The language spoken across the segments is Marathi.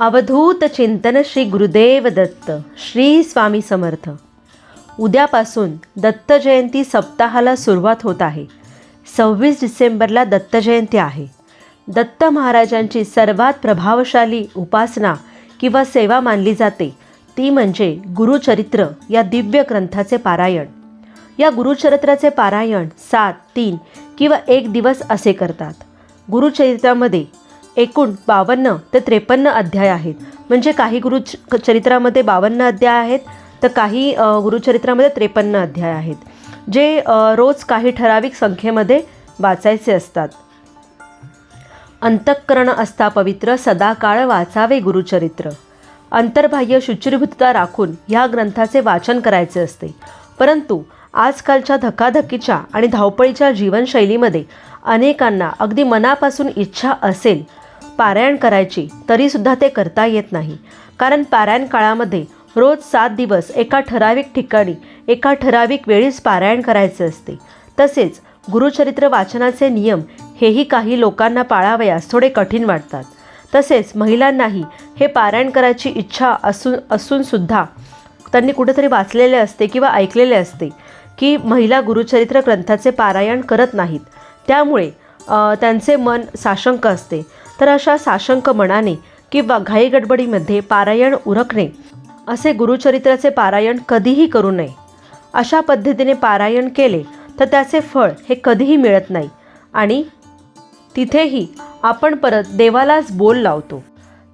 अवधूत चिंतन श्री गुरुदेव दत्त श्री स्वामी समर्थ. उद्यापासून दत्त जयंती सप्ताहाला सुरुवात होत आहे. सव्वीस डिसेंबरला दत्त जयंती आहे. दत्त महाराजांची सर्वात प्रभावशाली उपासना किंवा सेवा मानली जाते ती म्हणजे गुरुचरित्र या दिव्य ग्रंथाचे पारायण. या गुरुचरित्राचे पारायण सात तीन किंवा एक दिवस असे करतात. गुरुचरित्रामध्ये एकूण बावन्न ते त्रेपन्न अध्याय आहेत. म्हणजे काही गुरु चरित्रामध्ये बावन्न अध्याय आहेत तर काही गुरुचरित्रामध्ये त्रेपन्न अध्याय आहेत. जे रोज काही ठराविक संख्येमध्ये वाचायचे असतात. अंतःकरण असता पवित्र सदाकाळ वाचावे गुरुचरित्र अंतर्बाह्य शुचिर्भूतता राखून ह्या ग्रंथाचे वाचन करायचे असते. परंतु आजकालच्या धकाधकीच्या आणि धावपळीच्या जीवनशैलीमध्ये अनेकांना अगदी मनापासून इच्छा असेल पारायण करायची तरीसुद्धा ते करता येत नाही. कारण पारायण काळामध्ये रोज सात दिवस एका ठराविक ठिकाणी एका ठराविक वेळीच पारायण करायचे असते. तसेच गुरुचरित्र वाचनाचे नियम हेही काही लोकांना पाळावयास थोडे कठीण वाटतात. तसेच महिलांनाही हे पारायण करायची इच्छा असून असूनसुद्धा त्यांनी कुठेतरी वाचलेले असते किंवा ऐकलेले असते की महिला गुरुचरित्र ग्रंथाचे पारायण करत नाहीत. त्यामुळे त्यांचे मन साशंक असते. तर अशा साशंक मनाने किंवा घाईगडबडीमध्ये पारायण उरकणे असे गुरुचरित्राचे पारायण कधीही करू नये. अशा पद्धतीने पारायण केले तर त्याचे फळ हे कधीही मिळत नाही आणि तिथेही आपण परत देवालाच बोल लावतो.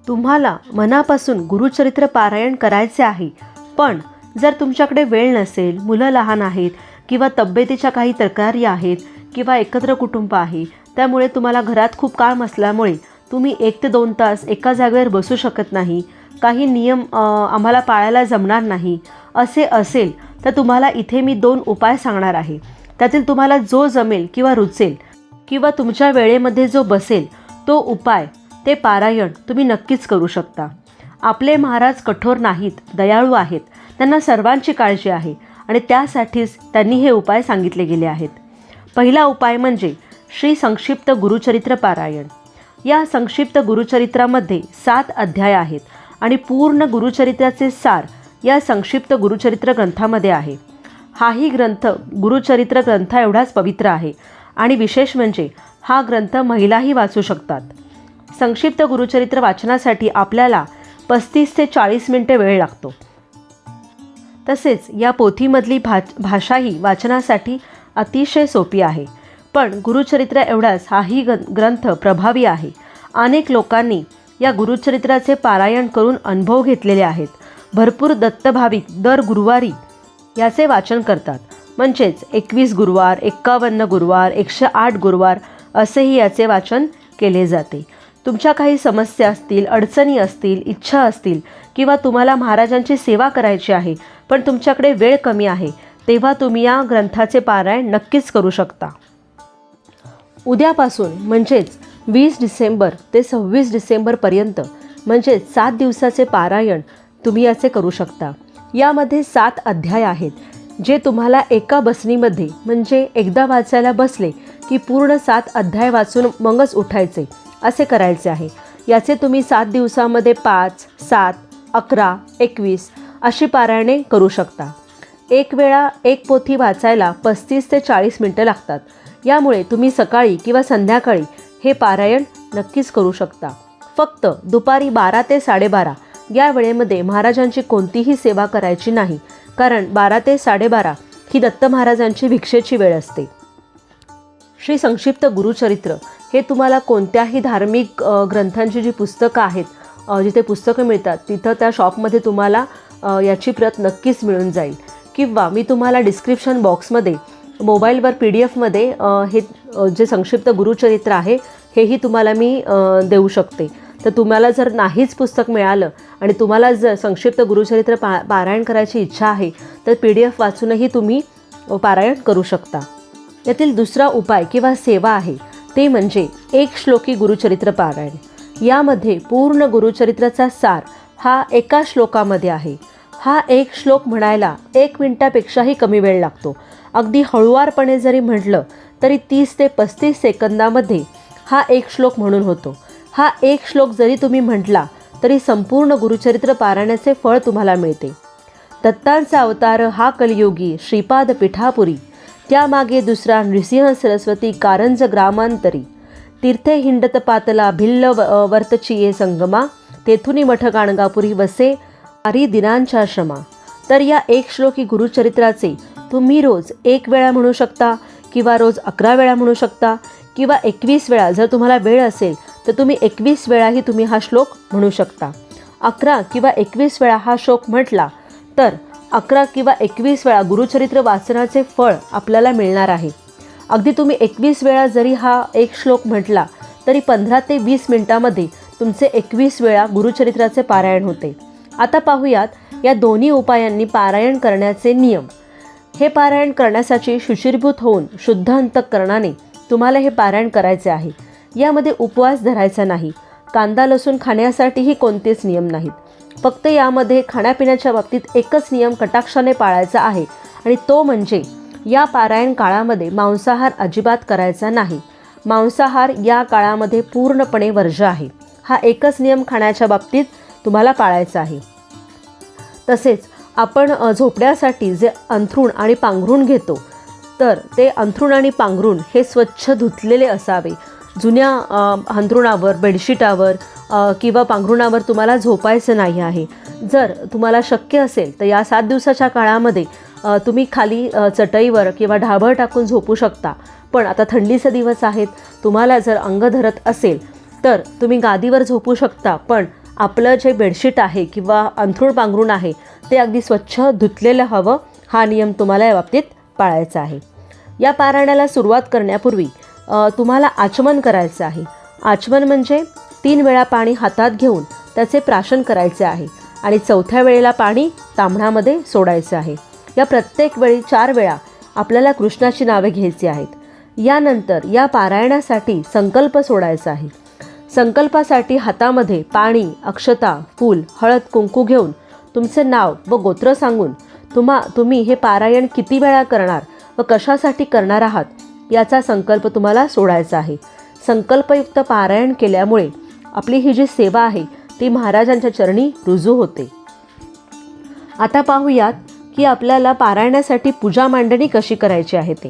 तुम्हाला मनापासून गुरुचरित्र पारायण करायचे आहे पण जर तुमच्याकडे वेळ नसेल मुलं लहान आहेत किंवा तब्येतीच्या काही तक्रारी आहेत किंवा एकत्र कुटुंब आहे त्यामुळे तुम्हाला घरात खूप काम असल्यामुळे तुम्ही एक ते दोन तास एका जागेवर बसू शकत नाही. काही नियम आम्हाला पाळायला जमणार नाही. असे असेल तर तुम्हाला इथे मी दोन उपाय सांगणार आहे. त्यातील तुम्हाला जो जमेल किंवा रुचेल किंवा तुमच्या वेळेमध्ये जो बसेल तो उपाय ते पारायण तुम्ही नक्कीच करू शकता. आपले महाराज कठोर नाहीत दयाळू आहेत. त्यांना सर्वांची काळजी आहे आणि त्यासाठीच त्यांनी हे उपाय सांगितले गेले आहेत. पहिला उपाय म्हणजे श्री संक्षिप्त गुरुचरित्र पारायण. या संक्षिप्त गुरुचरित्रामध्ये सात अध्याय आहेत आणि पूर्ण गुरुचरित्राचे सार या संक्षिप्त गुरुचरित्र ग्रंथामध्ये आहे. हाही ग्रंथ गुरुचरित्र ग्रंथ एवढाच पवित्र आहे आणि विशेष म्हणजे हा ग्रंथ महिलाही वाचू शकतात. संक्षिप्त गुरुचरित्र वाचनासाठी आपल्याला पस्तीस ते चाळीस मिनटे वेळ लागतो. तसेच या पोथीमधली भा भाषाही वाचनासाठी अतिशय सोपी आहे. पण गुरुचरित्र एवढाच हाही ग ग्रंथ प्रभावी आहे. अनेक लोकांनी या गुरुचरित्राचे पारायण करून अनुभव घेतलेले आहेत. भरपूर दत्तभाविक दर गुरुवारी याचे वाचन करतात. म्हणजेच एकवीस गुरुवार एक्कावन्न गुरुवार एकशे आठ गुरुवार असेही याचे वाचन केले जाते. तुमच्या काही समस्या असतील अडचणी असतील इच्छा असतील किंवा तुम्हाला महाराजांची सेवा करायची आहे पण तुमच्याकडे वेळ कमी आहे तेव्हा तुम्ही या ग्रंथाचे पारायण नक्कीच करू शकता. उद्यापासून म्हणजेच वीस डिसेंबर ते सव्वीस डिसेंबरपर्यंत म्हणजेच सात दिवसाचे पारायण तुम्ही याचे करू शकता. यामध्ये सात अध्याय आहेत जे तुम्हाला एका बसणीमध्ये म्हणजे एकदा वाचायला बसले की पूर्ण सात अध्याय वाचून मगच उठायचे असे करायचे आहे. याचे तुम्ही सात दिवसामध्ये पाच सात अकरा एकवीस अशी पारायणे करू शकता. एक वेळा एक पोथी वाचायला पस्तीस ते चाळीस मिनटं लागतात. यामुळे तुम्ही सकाळी किंवा संध्याकाळी हे पारायण नक्कीच करू शकता. फक्त दुपारी बारा ते साडेबारा या वेळेमध्ये महाराजांची कोणतीही सेवा करायची नाही कारण बारा ते साडेबारा ही दत्त महाराजांची भिक्षेची वेळ असते. श्री संक्षिप्त गुरुचरित्र हे तुम्हाला कोणत्याही धार्मिक ग्रंथांची जी पुस्तकं आहेत जिथे पुस्तकं मिळतात तिथं त्या शॉपमध्ये तुम्हाला याची प्रत नक्कीच मिळून जाईल. किंवा मी तुम्हाला डिस्क्रिप्शन बॉक्समध्ये मोबाईलवर पी डी एफमध्ये हे जे संक्षिप्त गुरुचरित्र आहे हेही तुम्हाला मी देऊ शकते. तर तुम्हाला जर नाहीच पुस्तक मिळालं आणि तुम्हाला जर संक्षिप्त गुरुचरित्र पा पारायण करायची इच्छा आहे तर पी डी एफ वाचूनही तुम्ही पारायण करू शकता. यातील दुसरा उपाय किंवा सेवा आहे ते म्हणजे एक श्लोकी गुरुचरित्र पारायण. यामध्ये पूर्ण गुरुचरित्राचा सार हा एका श्लोकामध्ये आहे. हा एक श्लोक म्हणायला एक मिनटापेक्षाही कमी वेळ लागतो. अगदी हळुवारपणे जरी म्हटलं तरी तीस ते पस्तीस सेकंदामध्ये हा एक श्लोक म्हणून होतो. हा एक श्लोक जरी तुम्ही म्हटला तरी संपूर्ण गुरुचरित्र पारायणाचे फळ तुम्हाला मिळते. दत्तांचा अवतार हा कलियुगी श्रीपाद पिठापुरी त्यामागे दुसरा नृसिंह सरस्वती कारंज ग्रामांतरी तीर्थे हिंडत पातला भिल्ल वर्तची वर्तचिये संगमा तेथुनी मठ गाणगापुरी वसे हरी दिनांच्या श्रमा तर या एक श्लोकी गुरुचरित्राचे तुम्ही रोज एक वेळा म्हणू शकता किंवा रोज अकरा वेळा म्हणू शकता किंवा एकवीस वेळा. जर तुम्हाला वेळ असेल तर तुम्ही एकवीस वेळाही तुम्ही हा श्लोक म्हणू शकता. अकरा किंवा एकवीस वेळा हा श्लोक म्हटला तर अकरा किंवा एकवीस वेळा गुरुचरित्र वाचनाचे फळ आपल्याला मिळणार आहे. अगदी तुम्ही एकवीस वेळा जरी हा एक श्लोक म्हटला तरी पंधरा ते वीस मिनिटामध्ये तुमचे एकवीस वेळा गुरुचरित्राचे पारायण होते. आता पाहूयात या दोन्ही उपायांनी पारायण करण्याचे नियम. हे पारायण करण्यासाठी शुचिरभूत होऊन शुद्ध अंतकरणाने तुम्हाला हे पारायण करायचे आहे. यामध्ये उपवास धरायचा नाही. कांदा लसूण खाण्यासाठीही कोणतेच नियम नाहीत. फक्त यामध्ये खाण्यापिण्याच्या बाबतीत एकच नियम कटाक्षाने पाळायचा आहे आणि तो म्हणजे या पारायण काळामध्ये मांसाहार अजिबात करायचा नाही. मांसाहार या काळामध्ये पूर्णपणे वर्ज्य आहे. हा एकच नियम खाण्याच्या बाबतीत तुम्हाला पाळायचा आहे. तसेच आपण झोपण्यासाठी जे अंथरूण आणि पांघरूण घेतो तर ते अंथरूण आणि पांघरूण हे स्वच्छ धुतलेले असावे. जुन्या अंथरुणावर बेडशीटावर किंवा पांघरुणावर तुम्हाला झोपायचं नाही आहे. जर तुम्हाला शक्य असेल तर या सात दिवसाच्या काळामध्ये तुम्ही खाली चटईवर किंवा ढाबळ टाकून झोपू शकता. पण आता थंडीचे दिवस आहेत तुम्हाला जर अंग धरत असेल तर तुम्ही गादीवर झोपू शकता. पण आपलं जे बेडशीट आहे किंवा अंथरूण पांघरूण आहे ते अगदी स्वच्छ धुतलेलं हवं हा नियम तुम्हाला या बाबतीत पाळायचा आहे. या पारायणाला सुरुवात करण्यापूर्वी तुम्हाला आचमन करायचं आहे. आचमन म्हणजे तीन वेळा पाणी हातात घेऊन त्याचे प्राशन करायचे आहे आणि चौथ्या वेळेला पाणी तांबणामध्ये सोडायचं आहे. या प्रत्येक वेळी चार वेळा आपल्याला कृष्णाची नावे घ्यायची आहेत. यानंतर या पारायणासाठी संकल्प सोडायचा आहे. संकल्पासाठी हातामध्ये पाणी अक्षता फूल हळद कुंकू घेऊन तुमचे नाव व गोत्र सांगून तुम्हा तुम्ही हे पारायण किती वेळा करणार व कशासाठी करणार आहात याचा संकल्प तुम्हाला सोडायचा आहे. संकल्पयुक्त पारायण केल्यामुळे आपली ही जी सेवा आहे ती महाराजांच्या चरणी रुजू होते. आता पाहूयात की आपल्याला पारायणासाठी पूजा मांडणी कशी करायची आहे ते.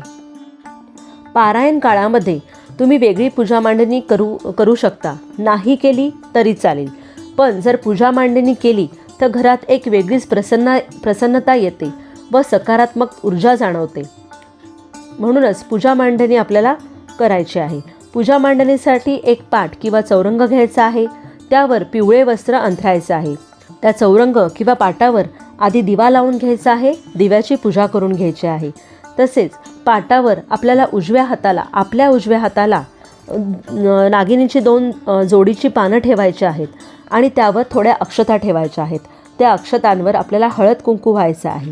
पारायण काळामध्ये तुम्ही वेगळी पूजा मांडणी करू करू शकता. नाही केली तरी चालेल. पण जर पूजा मांडणी केली तर घरात एक वेगळीच प्रसन्न प्रसन्नता येते व सकारात्मक ऊर्जा जाणवते. म्हणूनच पूजा मांडणी आपल्याला करायची आहे. पूजा मांडणीसाठी एक पाठ किंवा चौरंग घ्यायचा आहे. त्यावर पिवळे वस्त्र अंथरायचं आहे. त्या चौरंग किंवा पाटावर आधी दिवा लावून घ्यायचा आहे. दिव्याची पूजा करून घ्यायची आहे. तसेच पाटावर आपल्याला उजव्या हाताला आपल्या उजव्या हाताला नागिनीची दोन जोडीची पानं ठेवायची आहेत आणि त्यावर थोड्या अक्षता ठेवायच्या आहेत. त्या अक्षतांवर आपल्याला हळद कुंकू व्हायचं आहे.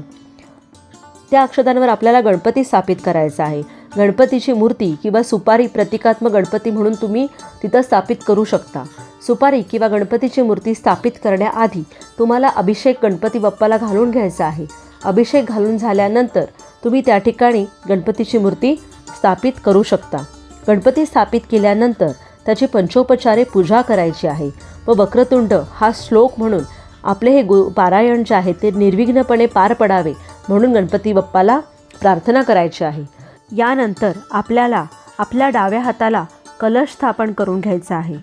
त्या अक्षतांवर आपल्याला गणपती स्थापित करायचा आहे. गणपतीची मूर्ती किंवा सुपारी प्रतिकात्मक गणपती म्हणून तुम्ही तिथं स्थापित करू शकता. सुपारी किंवा गणपतीची मूर्ती स्थापित करण्याआधी तुम्हाला अभिषेक गणपती बाप्पाला घालून घ्यायचा आहे. अभिषेक घालून झाल्यानंतर तुम्ही त्या ठिकाणी गणपतीची मूर्ती स्थापित करू शकता. गणपती स्थापित केल्यानंतर त्याची पंचोपचारे पूजा करायची आहे. व वक्रतुंड हा श्लोक म्हणून आपले हे गु पारायण जे आहे ते निर्विघ्नपणे पार पडावे म्हणून गणपती बाप्पाला प्रार्थना करायची आहे. यानंतर आपल्याला आपल्या डाव्या हाताला कलश स्थापन करून घ्यायचा आहे.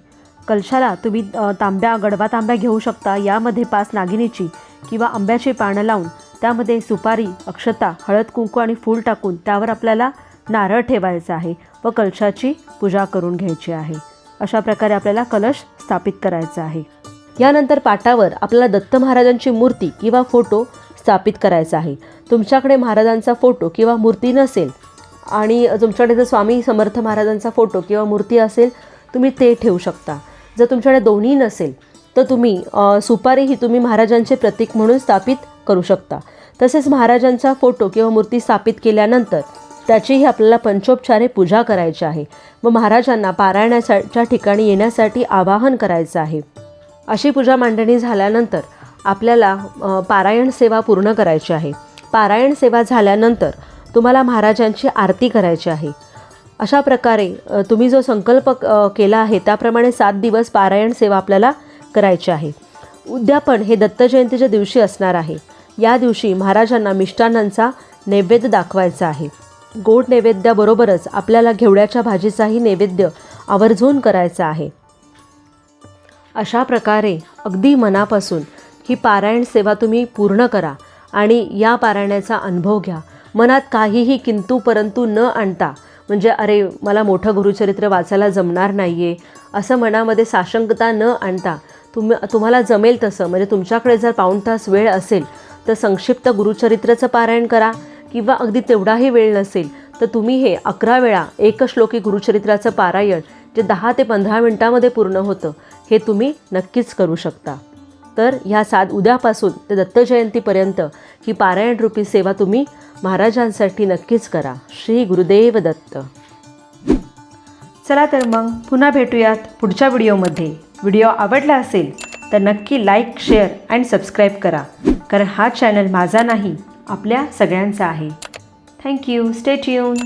कलशाला तुम्ही तांब्या गडवा तांब्या घेऊ शकता. यामध्ये पाच नागिनीची किंवा आंब्याची पानं लावून त्यामध्ये सुपारी अक्षता हळद कुंकू आणि फूल टाकून त्यावर आपल्याला नारळ ठेवायचा आहे व कलशाची पूजा करून घ्यायची आहे. अशा प्रकारे आपल्याला कलश स्थापित करायचा आहे. यानंतर पाटावर आपल्याला दत्त महाराजांची मूर्ती किंवा फोटो स्थापित करायचा आहे. तुमच्याकडे महाराजांचा फोटो किंवा मूर्ती नसेल आणि तुमच्याकडे जर स्वामी समर्थ महाराजांचा फोटो किंवा मूर्ती असेल तुम्ही ते ठेवू शकता. जर तुमच्याकडे दोन्ही नसेल तर तुम्ही सुपारी ही तुम्ही महाराजांचे प्रतीक म्हणून स्थापित करू शकता. तसेच महाराजांचा फोटो किंवा मूर्ती स्थापित केल्यानंतर त्याचीही आपल्याला पंचोपचारे पूजा करायची आहे व महाराजांना पारायणाच्या ठिकाणी येण्यासाठी आवाहन करायचं आहे. अशी पूजा मांडणी झाल्यानंतर आपल्याला पारायण सेवा पूर्ण करायची आहे. पारायण सेवा झाल्यानंतर तुम्हाला महाराजांची आरती करायची आहे. अशा प्रकारे तुम्ही जो संकल्प केला आहे त्याप्रमाणे सात दिवस पारायण सेवा आपल्याला करायची आहे. उद्यापन हे दत्त जयंतीच्या दिवशी असणार आहे. या दिवशी महाराजांना मिष्टान्नांचा नैवेद्य दाखवायचा आहे. गोड नैवेद्याबरोबरच आपल्याला घेवड्याच्या भाजीचाही नैवेद्य आवर्जून करायचा आहे. अशा प्रकारे अगदी मनापासून ही पारायण सेवा तुम्ही पूर्ण करा आणि या पारायणाचा अनुभव घ्या. मनात काहीही किंतू परंतु न आणता म्हणजे अरे मला मोठं गुरुचरित्र वाचायला जमणार नाही आहे असं मनामध्ये साशंकता न आणता तुम तुम्हाला जमेल तसं म्हणजे तुमच्याकडे जर पाऊण तास वेळ असेल तर संक्षिप्त गुरुचरित्राचं पारायण करा. किंवा अगदी तेवढाही वेळ नसेल तर तुम्ही हे अकरा वेळा एकश्लोकी गुरुचरित्राचं पारायण जे दहा ते पंधरा मिनटामध्ये पूर्ण होतं हे तुम्ही नक्कीच करू शकता. तर ह्या सात उद्यापासून ते दत्त जयंतीपर्यंत ही पारायणरूपी सेवा तुम्ही महाराजांसाठी नक्कीच करा. श्री गुरुदेव दत्त. चला तर मग पुन्हा भेटूयात पुढच्या व्हिडिओमध्ये. व्हिडिओ आवडला असेल तर नक्की लाईक शेअर अँड सबस्क्राईब करा. कारण हा चॅनल माझा नाही आपल्या सगळ्यांचा आहे. Thank you stay tune